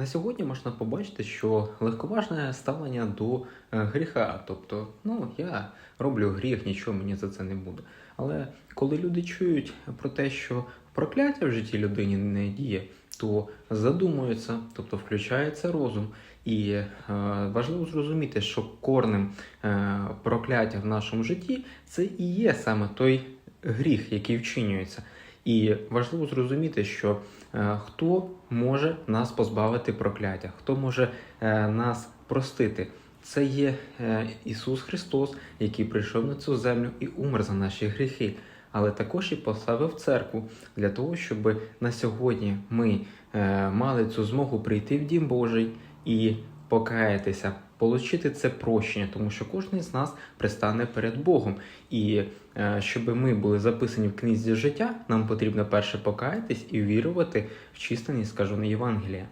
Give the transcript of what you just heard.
На сьогодні можна побачити, що легковажне ставлення до е, гріха. Тобто, ну я роблю гріх, нічого мені за це не буде. Але коли люди чують про те, що прокляття в житті людині не діє, то задумуються, тобто включається розум. І е, важливо зрозуміти, що корнем е, прокляття в нашому житті це і є саме той гріх, який вчинюється. І важливо зрозуміти, що е, хто може нас позбавити прокляття, хто може е, нас простити. Це є е, Ісус Христос, який прийшов на цю землю і умер за наші гріхи, але також і поставив церкву для того, щоб на сьогодні ми мали цю змогу прийти в Дім Божий і покаятися, отримати це прощення, тому що кожен з нас пристане перед Богом. І е, щоб ми були записані в книзі життя, нам потрібно перше покаятись і вірувати в численність скажене Євангелія.